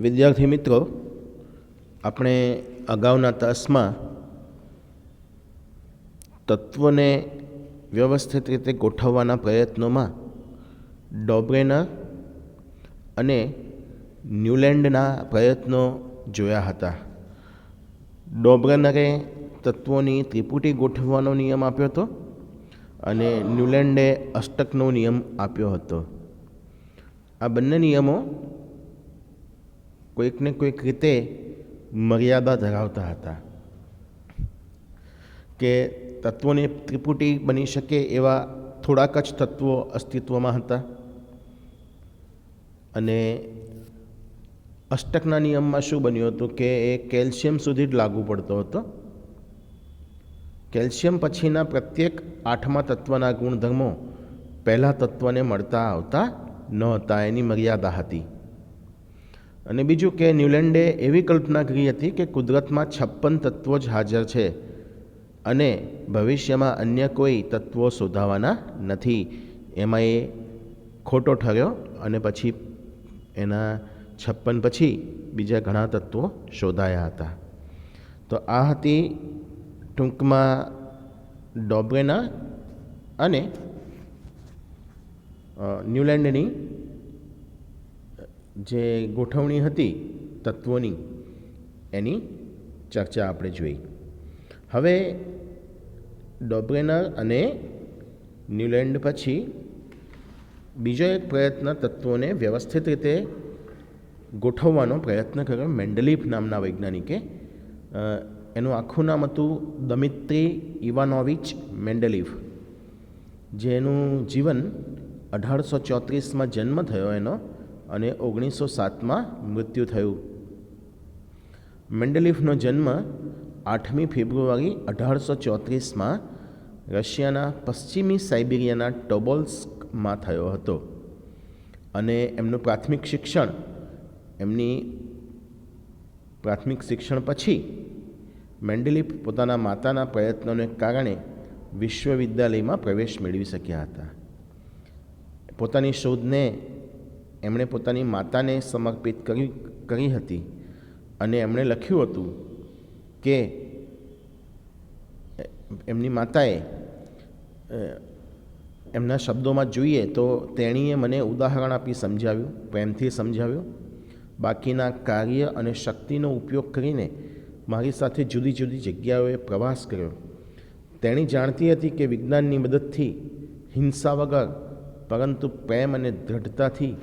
વિદ્યાર્થી મિત્રો, આપણે અગાઉના તાસમાં તત્વને વ્યવસ્થિત રીતે ગોઠવવાના પ્રયત્નોમાં ડોબ્રેનર અને ન્યૂલેન્ડના પ્રયત્નો જોયા હતા. ડોબ્રેનરે તત્વોની ત્રિપુટી ગોઠવવાનો નિયમ આપ્યો હતો અને ન્યૂલેન્ડે અષ્ટકનો નિયમ આપ્યો હતો. આ બંને નિયમો કોઈકને કોઈક રીતે મર્યાદા ધરાવતા હતા કે તત્વોની ત્રિપુટી બની શકે એવા થોડાક જ તત્વો અસ્તિત્વમાં હતા. અને અષ્ટકના નિયમમાં શું બન્યું હતું કે એ કેલ્શિયમ સુધી જ લાગુ પડતો હતો. કેલ્શિયમ પછીના પ્રત્યેક આઠમા તત્વના ગુણધર્મો પહેલાં તત્વને મળતા આવતા ન હતા, એની મર્યાદા હતી. અને બીજું કે ન્યૂલેન્ડે એવી કલ્પના કરી હતી કે કુદરતમાં છપ્પન તત્વો જ હાજર છે અને ભવિષ્યમાં અન્ય કોઈ તત્વો શોધાવાના નથી. એમાં એ ખોટો ઠર્યો અને પછી એના છપ્પન પછી બીજા ઘણા તત્વો શોધાયા હતા. તો આ હતી ટૂંકમાં ડોબ્રેના અને ન્યૂલેન્ડની જે ગોઠવણી હતી તત્વોની, એની ચર્ચા આપણે જોઈ. હવે ડોબ્રેનર અને ન્યુલેન્ડ પછી બીજો એક પ્રયત્ન તત્વોને વ્યવસ્થિત રીતે ગોઠવવાનો પ્રયત્ન કર્યો મેન્ડલીફ નામના વૈજ્ઞાનિકે. એનું આખું નામ હતું દમિત્રી ઇવાનોવિચ મેન્ડલીફ, જેનું જીવન અઢારસો ચોત્રીસમાં જન્મ થયો એનો અને ઓગણીસો સાતમાં મૃત્યુ થયું. મેન્ડલિફનો જન્મ આઠમી ફેબ્રુઆરી અઢારસો ચોત્રીસમાં રશિયાના પશ્ચિમી સાઇબિરિયાના ટોબોલ્સ્કમાં થયો હતો અને એમનું પ્રાથમિક શિક્ષણ, એમની પ્રાથમિક શિક્ષણ પછી મેન્ડલિફ પોતાના માતાના પ્રયત્નોને કારણે વિશ્વવિદ્યાલયમાં પ્રવેશ મેળવી શક્યા હતા. પોતાની શોધને એમણે પોતાની માતાને સમર્પિત કરી કરી હતી. અને એમણે લખ્યું હતું કે એમની માતાએ એમના શબ્દોમાં જોઈએ તો તેણીએ મને ઉદાહરણ આપી સમજાવ્યું, પ્રેમથી સમજાવ્યું. બાકીના કાર્ય અને શક્તિનો ઉપયોગ કરીને મારી સાથે જુદી જુદી જગ્યાઓએ પ્રવાસ કર્યો. તેણી જાણતી હતી કે વિજ્ઞાનની મદદથી હિંસા વગર, પરંતુ પ્રેમ અને દૃઢતાથી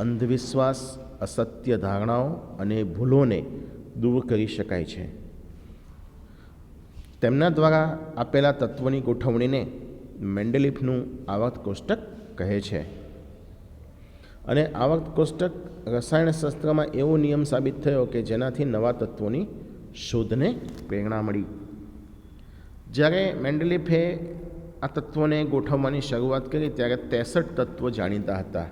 અંધવિશ્વાસ, અસત્ય ધારણાઓ અને ભૂલોને દૂર કરી શકાય છે. તેમના દ્વારા આપેલા તત્વોની ગોઠવણીને મેન્ડેલિફનું આવર્ત કોષ્ટક કહે છે. અને આવર્ત કોષ્ટક રસાયણશાસ્ત્રમાં એવો નિયમ સાબિત થયો કે જેનાથી નવા તત્વોની શોધને પ્રેરણા મળી. જ્યારે મેન્ડેલિફે આ તત્વોને ગોઠવવાની શરૂઆત કરી, ત્યારે ત્રેસઠ તત્વો જાણીતા હતા.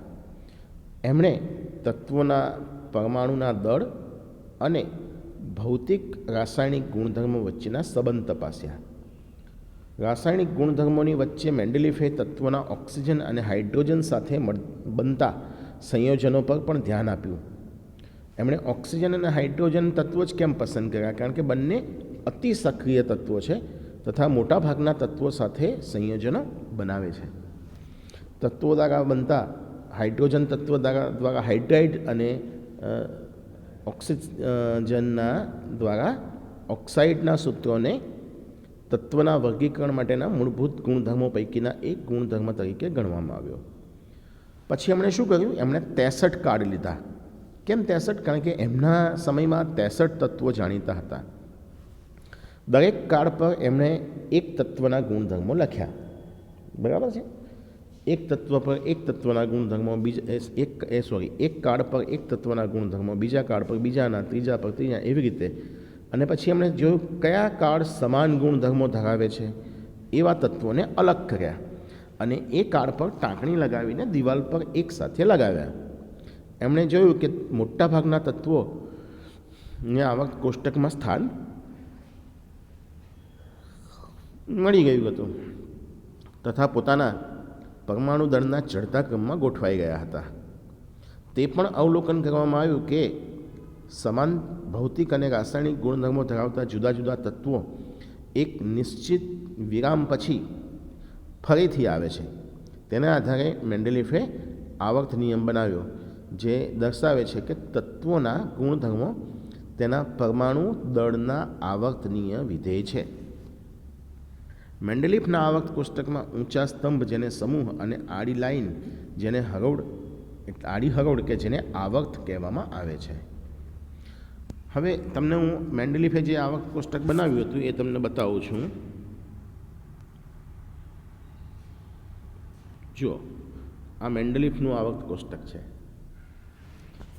એમણે તત્વોના પરમાણુના દળ અને ભૌતિક રાસાયણિક ગુણધર્મો વચ્ચેના સંબંધ તપાસ્યા. રાસાયણિક ગુણધર્મોની વચ્ચે મેન્ડલિફે તત્વોના ઓક્સિજન અને હાઇડ્રોજન સાથે બનતા સંયોજનો પર પણ ધ્યાન આપ્યું. એમણે ઓક્સિજન અને હાઇડ્રોજન તત્વો જ કેમ પસંદ કર્યા? કારણ કે બંને અતિ સક્રિય તત્વો છે તથા મોટાભાગના તત્વો સાથે સંયોજનો બનાવે છે. તત્વો દ્વારા બનતા હાઇડ્રોજન તત્વ દ્વારા હાઇડ્રાઇડ અને ઓક્સિજનના દ્વારા ઓક્સાઇડના સૂત્રોને તત્વના વર્ગીકરણ માટેના મૂળભૂત ગુણધર્મો પૈકીના એક ગુણધર્મ તરીકે ગણવામાં આવ્યો. પછી એમણે શું કર્યું? એમણે ત્રેસઠ કાર્ડ લીધા. કેમ ત્રેસઠ? કારણ કે એમના સમયમાં ત્રેસઠ તત્વો જાણીતા હતા. દરેક કાર્ડ પર એમણે એક તત્વના ગુણધર્મો લખ્યા. બરાબર છે? એક તત્વ પર એક તત્વના ગુણધર્મો બીજા એક એ સોરી એક કાર્ડ પર એક તત્વના ગુણધર્મો બીજા કાર્ડ પર બીજાના ત્રીજા પર ત્રીજા એવી રીતે? અને પછી એમણે જોયું કયા કાર્ડ સમાન ગુણધર્મો ધરાવે છે, એવા તત્વોને અલગ કર્યા. અને એ કાર્ડ પર ટાંકણી લગાવીને દિવાલ પર એક સાથે લગાવ્યા. એમણે જોયું કે મોટાભાગના તત્વો ને આવા કોષ્ટકમાં સ્થાન મળી ગયું હતું. તથા પોતાના પરમાણુ દળના ચડતા ક્રમમાં ગોઠવાઈ ગયા હતા. તે પણ અવલોકન કરવામાં આવ્યું કે સમાન ભૌતિક અને રાસાયણિક ગુણધર્મો ધરાવતા જુદા જુદા તત્વો એક નિશ્ચિત વિરામ પછી ફરીથી આવે છે. તેના આધારે મેન્ડેલિફે આવર્ત નિયમ બનાવ્યો, જે દર્શાવે છે કે તત્વોના ગુણધર્મો તેના પરમાણુ દળના આવર્તનીય વિધેય છે. મેન્ડેલિફના આવક કોષ્ટકમાં ઊંચા સ્તંભ જેને સમૂહ અને આડી લાઈન જેને હરોળ આડી હરોળ કે જેને આવર્ત કહેવામાં આવે છે. હવે તમને હું મેન્ડલિફે જે આવક કોષ્ટક બનાવ્યું હતું એ તમને બતાવું છું. જુઓ, આ મેન્ડલિફનું આવક કોષ્ટક છે.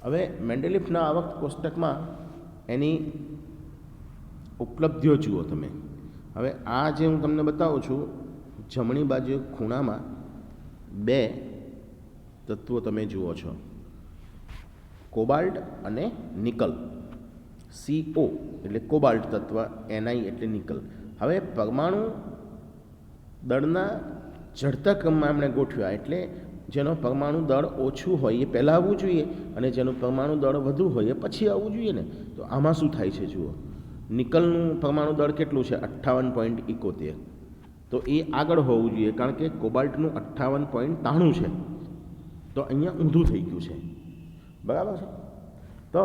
હવે મેન્ડલિફના આવક કોષ્ટકમાં એની ઉપલબ્ધિઓ જુઓ તમે. હવે આ જે હું તમને બતાવું છું, જમણી બાજુ ખૂણામાં બે તત્વો તમે જુઓ છો. કોબાલ્ટ અને નિકલ. સીઓ એટલે કોબાલ્ટ તત્વ એનઆઈ એટલે નિકલ. હવે પરમાણુ દળના ચડતા ક્રમમાં એમણે ગોઠવ્યા, એટલે જેનો પરમાણુ દળ ઓછું હોય એ પહેલાં આવવું જોઈએ અને જેનું પરમાણુ દળ વધુ હોય એ પછી આવવું જોઈએ ને. તો આમાં શું થાય છે જુઓ. નિકલનું પરમાણુ દળ કેટલું છે? અઠ્ઠાવન પોઈન્ટ ઇકોતેર તો એ આગળ હોવું જોઈએ, કારણ કે કોબાલ્ટનું અઠ્ઠાવન પોઈન્ટ ત્રાણું છે. તો અહીંયા ઊંધું થઈ ગયું છે. બરાબર છે? તો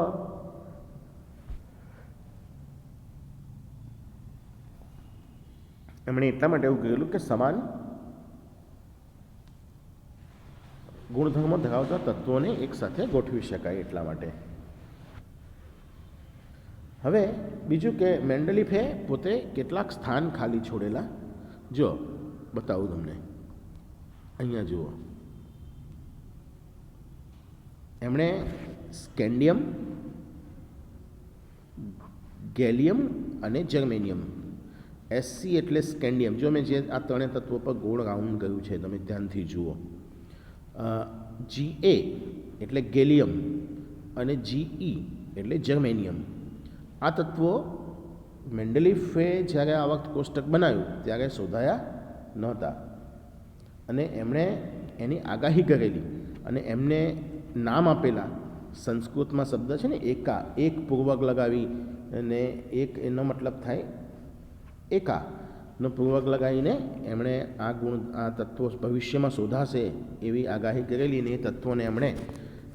એમણે એટલા માટે એવું કહેલું કે સમાન ગુણધર્મો ધરાવતા તત્વોને એકસાથે ગોઠવી શકાય એટલા માટે. હવે બીજું કે મેન્ડલિફે પોતે કેટલાક સ્થાન ખાલી છોડેલા? જો, બતાવું તમને. અહીંયા જુઓ. એમણે સ્કેન્ડિયમ, ગેલિયમ અને જર્મેનિયમ. એસસી એટલે સ્કેન્ડિયમ. જો મેં જે આ ત્રણે તત્વો પર ગોળ રાઉન્ડ ગયું છે, તમે ધ્યાનથી જુઓ. જી એ એટલે ગેલિયમ અને જીઈ એટલે જર્મેનિયમ. આ તત્વો મેન્ડલિફે જ્યારે આ વખત કોષ્ટક બનાવ્યું, ત્યારે શોધાયા નહોતા. અને એમણે એની આગાહી કરેલી અને એમને નામ આપેલા સંસ્કૃતમાં શબ્દ છે ને, એકા, એક પૂર્વક લગાવી અને એક એનો મતલબ થાય એકાનો પૂર્વક લગાવીને એમણે આ ગુણ, આ તત્વો ભવિષ્યમાં શોધાશે એવી આગાહી કરેલી અને એ તત્વોને એમણે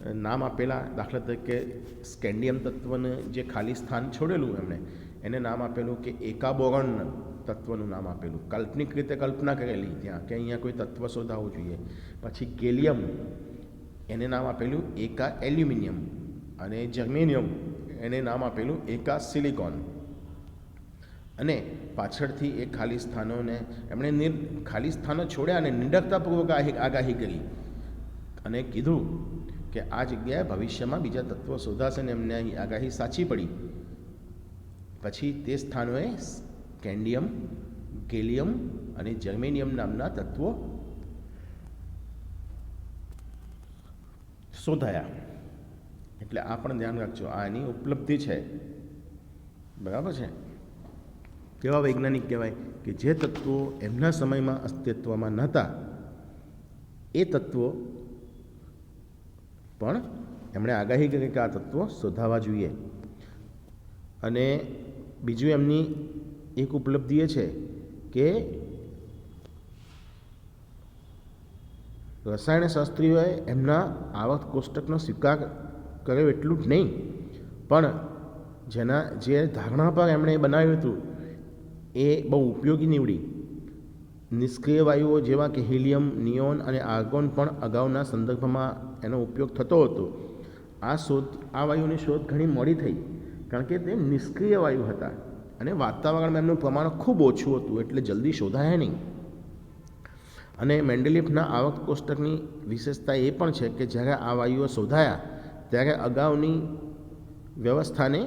નામ આપેલા દાખલા તરીકે સ્કેન્ડિયમ તત્વને જે ખાલી સ્થાન છોડેલું એમણે, એને નામ આપેલું કે એકાબોરણ તત્વનું નામ આપેલું. કાલ્પનિક રીતે કલ્પના કરેલી ત્યાં, કે અહીંયા કોઈ તત્વ શોધાવવું જોઈએ. પછી ગેલિયમ, એને નામ આપેલું એકા એલ્યુમિનિયમ અને જર્મેનિયમ, એને નામ આપેલું એકા સિલિકોન. અને પાછળથી એ ખાલી સ્થાનોને એમણે નિર, ખાલી સ્થાનો છોડ્યા અને નિડરતાપૂર્વક આગાહી કરી અને કીધું કે આ જગ્યાએ ભવિષ્યમાં બીજા તત્વો શોધાશે ને એમને અહીં આગાહી સાચી પડી. પછી તે સ્થાનોએ કેન્ડિયમ, ગેલિયમ અને જર્મેનિયમ નામના તત્વો શોધાયા. એટલે આ પણ ધ્યાન રાખજો, આ એની ઉપલબ્ધિ છે. બરાબર છે? કેવા વૈજ્ઞાનિક કહેવાય કે જે તત્વો એમના સમયમાં અસ્તિત્વમાં નહોતા, એ તત્વો પણ એમણે આગાહી કરી કે આ તત્વો શોધાવા જોઈએ. અને બીજું એમની એક ઉપલબ્ધિ એ છે કે રસાયણશાસ્ત્રીઓએ એમના આવક કોષ્ટકનો સ્વીકાર કર્યો એટલું જ નહીં, પણ જેના જે ધારણા પર એમણે બનાવ્યું હતું એ બહુ ઉપયોગી નીવડી. નિષ્ક્રિય વાયુઓ જેવા કે હિલિયમ, નિયોન અને આર્ગોન પણ અગાઉના સંદર્ભમાં એનો ઉપયોગ થતો હતો. આ શોધ, આ વાયુની શોધ ઘણી મોડી થઈ, કારણ કે તે નિષ્ક્રિય વાયુ હતા અને વાતાવરણમાં એમનું પ્રમાણ ખૂબ ઓછું હતું, એટલે જલ્દી શોધાય નહીં. અને મેન્ડેલિફના આવક કોષ્ટકની વિશેષતા એ પણ છે કે જ્યારે આ વાયુઓ શોધાયા, ત્યારે અગાઉની વ્યવસ્થાને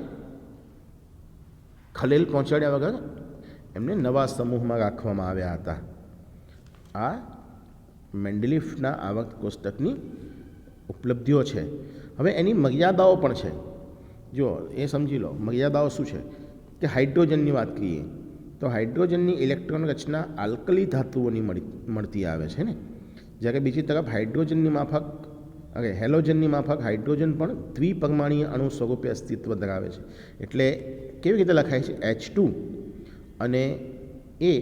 ખલેલ પહોંચાડ્યા વગર એમને નવા સમૂહમાં રાખવામાં આવ્યા હતા. આ મેન્ડલિફના આવક કોષ્ટકની ઉપલબ્ધિઓ છે. હવે એની મર્યાદાઓ પણ છે. જો એ સમજી લો, મર્યાદાઓ શું છે? કે હાઇડ્રોજનની વાત કરીએ, તો હાઇડ્રોજનની ઇલેક્ટ્રોન રચના આલ્કલી ધાતુઓની મળી, મળતી આવે છે ને? જ્યારે બીજી તરફ હાઇડ્રોજનની માફક, અરે, હેલોજનની માફક હાઇડ્રોજન પણ દ્વિપરમાણીય અણુ સ્વરૂપે અસ્તિત્વ ધરાવે છે. એટલે કેવી રીતે લખાય છે? એચ ટુ અને એ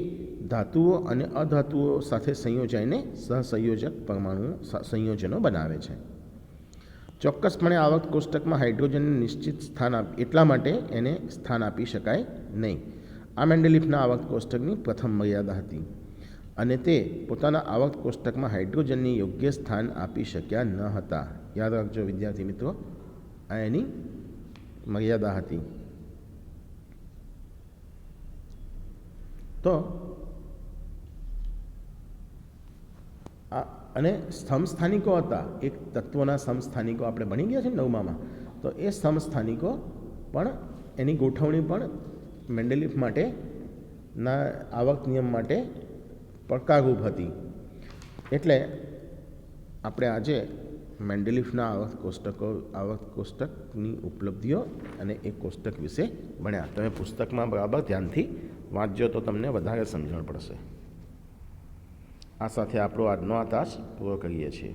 ધાતુઓ અને અધાતુઓ સાથે સંયોજાઈને સહસંયોજક પરમાણુઓ સંયોજનો બનાવે છે. ચોક્કસપણે આવક કોષ્ટકમાં હાઇડ્રોજનને નિશ્ચિત સ્થાન આપ, એટલા માટે એને સ્થાન આપી શકાય નહીં. આ મેન્ડેલિફના આવક કોષ્ટકની પ્રથમ મર્યાદા હતી અને તે પોતાના આવક કોષ્ટકમાં હાઇડ્રોજનની યોગ્ય સ્થાન આપી શક્યા ન હતા. યાદ રાખજો વિદ્યાર્થી મિત્રો, આ એની મર્યાદા હતી. તો આ અને સમસ્થાનિકો હતા. એક તત્વના સમસ્થાનિકો આપણે ભણી ગયા છે નવમામાં. તો એ સમસ્થાનિકો પણ એની ગોઠવણી પણ મેન્ડેલિફ માટે ના આવક નિયમ માટે પડકારરૂપ હતી. એટલે આપણે આજે મેન્ડેલિફના આવક કોષ્ટકો, આવક કોષ્ટકની ઉપલબ્ધિઓ અને એ કોષ્ટક વિશે ભણ્યા. તમે પુસ્તકમાં બરાબર ધ્યાનથી વાંચજો તો તમને વધારે સમજણ પડશે. આ સાથે આપણો આજનો આ તાસ પૂરો કરીએ છીએ.